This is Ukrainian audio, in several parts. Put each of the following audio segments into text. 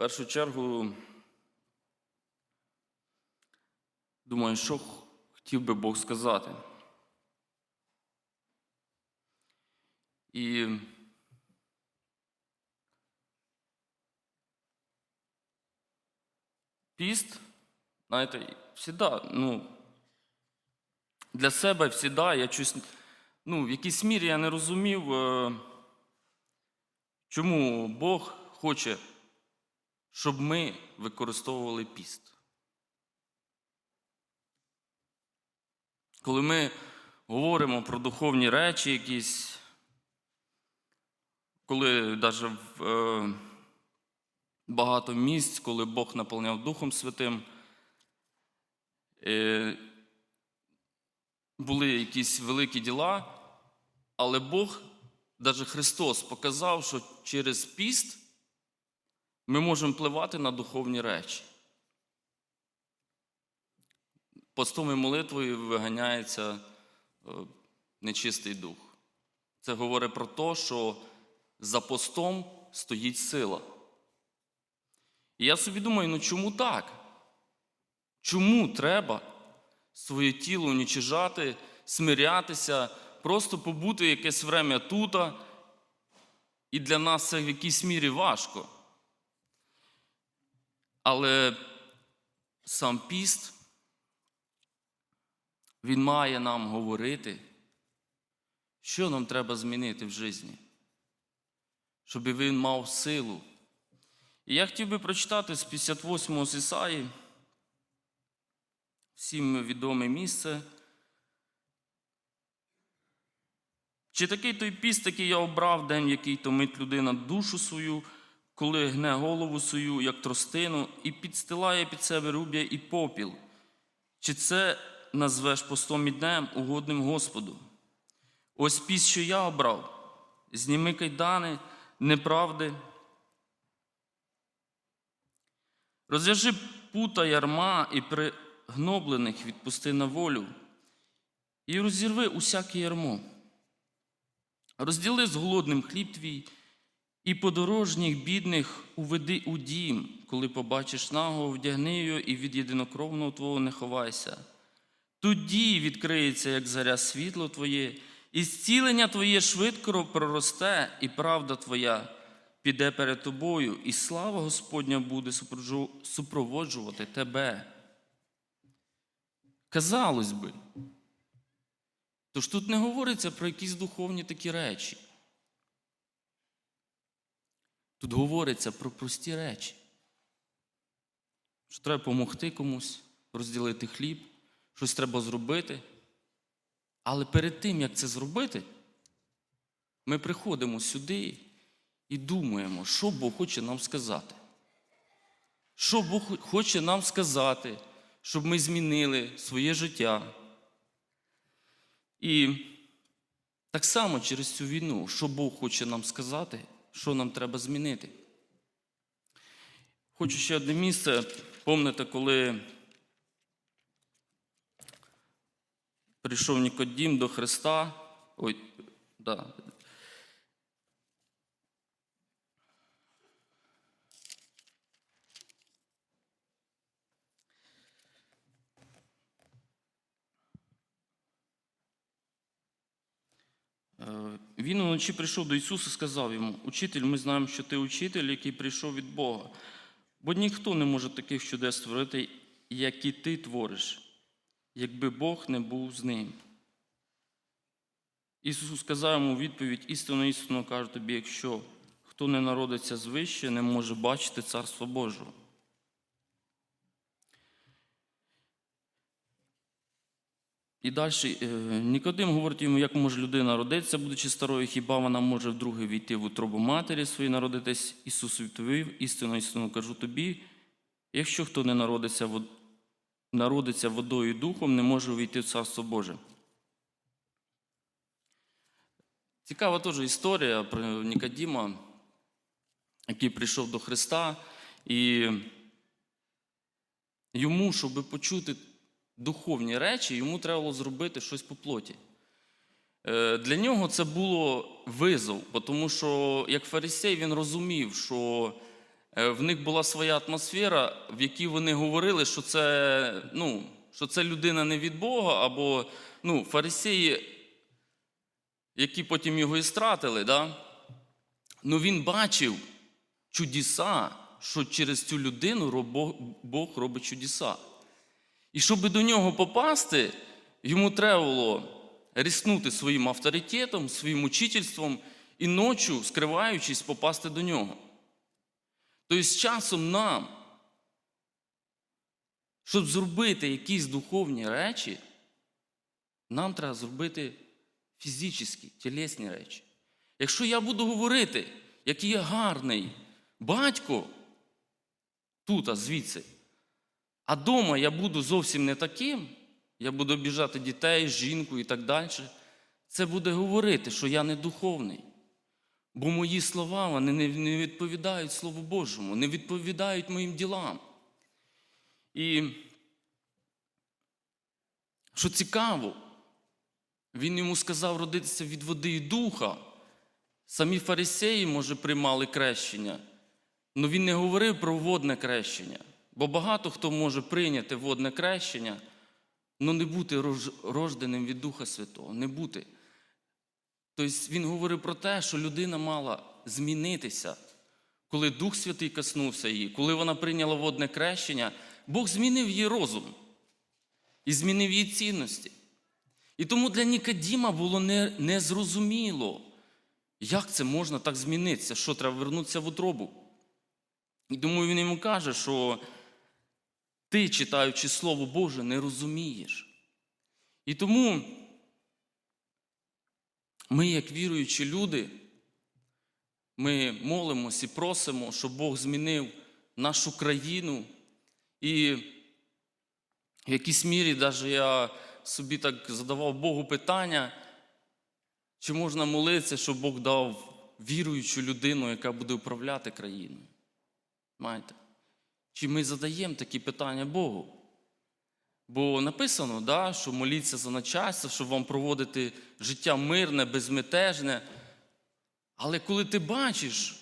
першу чергу думаю, що хотів би Бог сказати. І піст, знаєте, всіда, ну, для себе всіда я щось, ну, в якійсь мірі я не розумів, е, чому Бог хоче, щоб ми використовували піст. Коли ми говоримо про духовні речі якісь, коли навіть е, багато місць, коли Бог наповняв Духом Святим, е, були якісь великі діла, але Бог, навіть Христос, показав, що через піст ми можемо впливати на духовні речі. Постом і молитвою виганяється е, нечистий дух. Це говорить про те, що за постом стоїть сила. І я собі думаю, ну чому так? Чому треба своє тіло унічижати, смирятися, просто побути якесь время тут, і для нас це в якійсь мірі важко. Але сам піст, він має нам говорити, що нам треба змінити в житті, щоб він мав силу. І я хотів би прочитати з 58-го з Ісаї, всім відоме місце. Чи такий той піст, який я обрав, день, який томить людина душу свою, коли гне голову свою, як тростину, і підстилає під себе руб'я і попіл? Чи це назвеш постом і днем, угодним Господу? Ось піст, що я обрав, зніми кайдани, неправди. Розв'яжи пута ярма і пригноблених відпусти на волю, і розірви усяке ярмо. Розділи з голодним хліб твій, і подорожніх бідних уведи у дім, коли побачиш наго, вдягни його, і від єдинокровного твого не ховайся. Тоді відкриється, як заря світло Твоє, і зцілення Твоє швидко проросте, і правда Твоя піде перед тобою, і слава Господня буде супроводжувати тебе. Казалось би. Тож тут не говориться про якісь духовні такі речі. Тут говориться про прості речі. Що треба допомогти комусь, розділити хліб, щось треба зробити. Але перед тим, як це зробити, ми приходимо сюди і думаємо, що Бог хоче нам сказати. Що Бог хоче нам сказати, щоб ми змінили своє життя. І так само через цю війну, що Бог хоче нам сказати, що нам треба змінити. Хочу ще одне місце. Помните, коли прийшов Нікодім до Христа. Ой, да. Е, Він уночі прийшов до Ісуса і сказав йому: Учитель, ми знаємо, що ти учитель, який прийшов від Бога. Бо ніхто не може таких чудес створити, як і ти твориш, якби Бог не був з ним. Ісус сказав йому у відповідь: істинно, істинно кажу тобі, якщо хто не народиться звище, не може бачити Царство Божого. І далі Нікодим говорить йому, як може людина родитися, будучи старою, хіба вона може вдруге війти в утробу матері своєї народитись? Ісус відповів, істинно, істинно кажу тобі, якщо хто не народиться, народиться водою і духом, не може увійти в Царство Боже. Цікава теж історія про Нікодіма, який прийшов до Христа, і йому, щоб почути духовні речі, йому треба було зробити щось по плоті. Е, Для нього це було визов, тому що як фарисей він розумів, що е, в них була своя атмосфера, в якій вони говорили, що це, ну, що це людина не від Бога, або ну, фарисеї, які потім його і стратили. Да? Ну він бачив чудеса, що через цю людину Бог робить чудеса. І щоб до нього попасти, йому треба було рискнути своїм авторитетом, своїм учительством і ночі, скриваючись, попасти до нього. Тобто з часом нам, щоб зробити якісь духовні речі, нам треба зробити фізичні, тілесні речі. Якщо я буду говорити, який я гарний батько тут, а звідси, а дома я буду зовсім не таким, я буду обіжати дітей, жінку і так далі, це буде говорити, що я не духовний. Бо мої слова вони не- відповідають Слову Божому, не відповідають моїм ділам. І що цікаво, він йому сказав родитися від води і духа. Самі фарисеї, може, приймали крещення, але він не говорив про водне крещення. Бо багато хто може прийняти водне крещення, але не бути рожденим від Духа Святого, не бути. Тобто він говорив про те, що людина мала змінитися. Коли Дух Святий коснувся її, коли вона прийняла водне крещення, Бог змінив її розум і змінив її цінності. І тому для Нікодіма було не- незрозуміло, як це можна так змінитися, що треба вернутися в утробу. І тому він йому каже, що ти, читаючи Слово Боже, не розумієш. І тому ми, як віруючі люди, ми молимося і просимо, щоб Бог змінив нашу країну. І в якійсь мірі навіть я собі так задавав Богу питання, чи можна молитися, щоб Бог дав віруючу людину, яка буде управляти країною. Маєте? Чи ми задаємо такі питання Богу? Бо написано, да, що моліться за начальство, щоб вам проводити життя мирне, безмятежне. Але коли ти бачиш,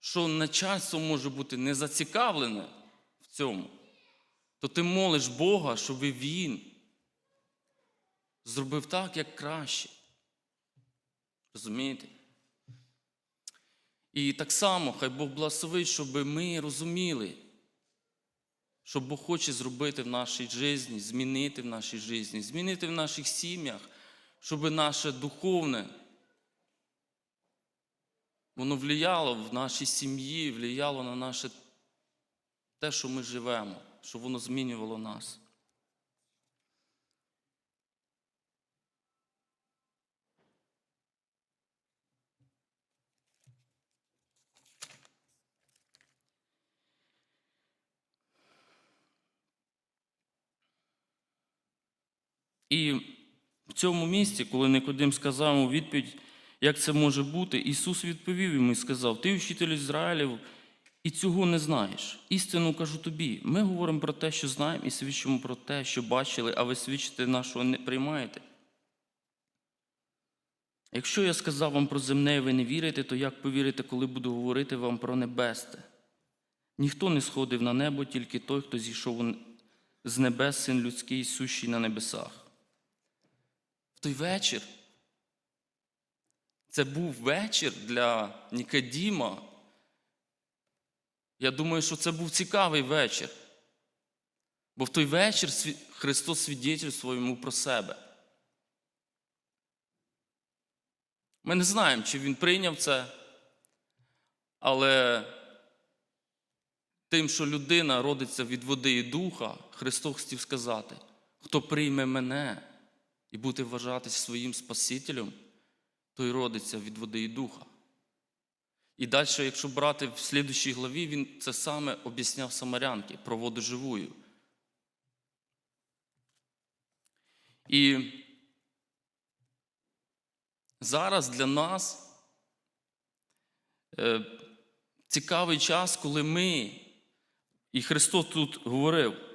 що начальство може бути не зацікавлене в цьому, то ти молиш Бога, щоб Він зробив так, як краще. Розумієте? І так само, хай Бог благословить, щоб ми розуміли, що Бог хоче зробити в нашій житті, змінити в нашій житті, змінити в наших сім'ях, щоб наше духовне, воно влияло в нашій сім'ї, влияло на наше те, що ми живемо, щоб воно змінювало нас. І в цьому місці, коли Никодим сказав йому відповідь, як це може бути, Ісус відповів йому і сказав: Ти вчитель Ізраїлів, і цього не знаєш. Істину кажу тобі. Ми говоримо про те, що знаємо, і свідчимо про те, що бачили, а ви свідчите нашого не приймаєте. Якщо я сказав вам про земне, і ви не вірите, то як повірите, коли буду говорити вам про небесте? Ніхто не сходив на небо, тільки той, хто зійшов з небес, син людський, сущий на небесах. В той вечір це був вечір для Нікодіма. Я думаю, що це був цікавий вечір. Бо в той вечір Христос свідчив йому про себе. Ми не знаємо, чи він прийняв це, але тим, що людина родиться від води і духа, Христос хотів сказати, хто прийме мене і буде вважатись своїм Спасителем, той родиться від води і духа. І далі, якщо брати в слідущій главі, він це саме об'ясняв Самарянки про воду живую. І зараз для нас е, цікавий час, коли ми, і Христос тут говорив,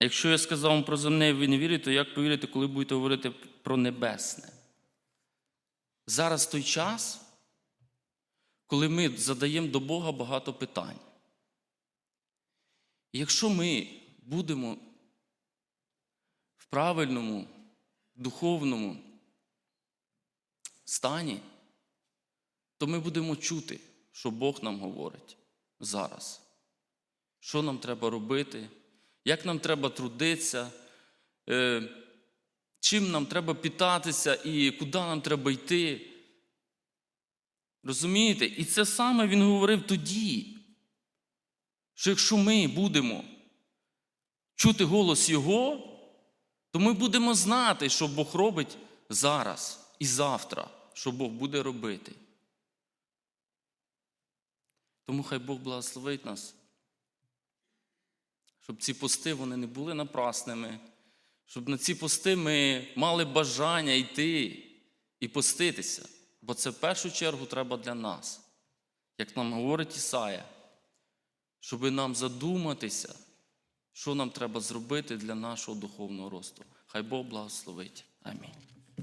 якщо я сказав вам про земне, ви не вірите, то як повірите, коли будете говорити про небесне? Зараз той час, коли ми задаємо до Бога багато питань. Якщо ми будемо в правильному, духовному стані, то ми будемо чути, що Бог нам говорить зараз. Що нам треба робити, як нам треба трудитися, е, чим нам треба питатися і куди нам треба йти. Розумієте? І це саме він говорив тоді, що якщо ми будемо чути голос Його, то ми будемо знати, що Бог робить зараз і завтра, що Бог буде робити. Тому хай Бог благословить нас, щоб ці пости вони не були напрасними, щоб на ці пости ми мали бажання йти і поститися. Бо це в першу чергу треба для нас, як нам говорить Ісая, щоб нам задуматися, що нам треба зробити для нашого духовного росту. Хай Бог благословить. Амінь.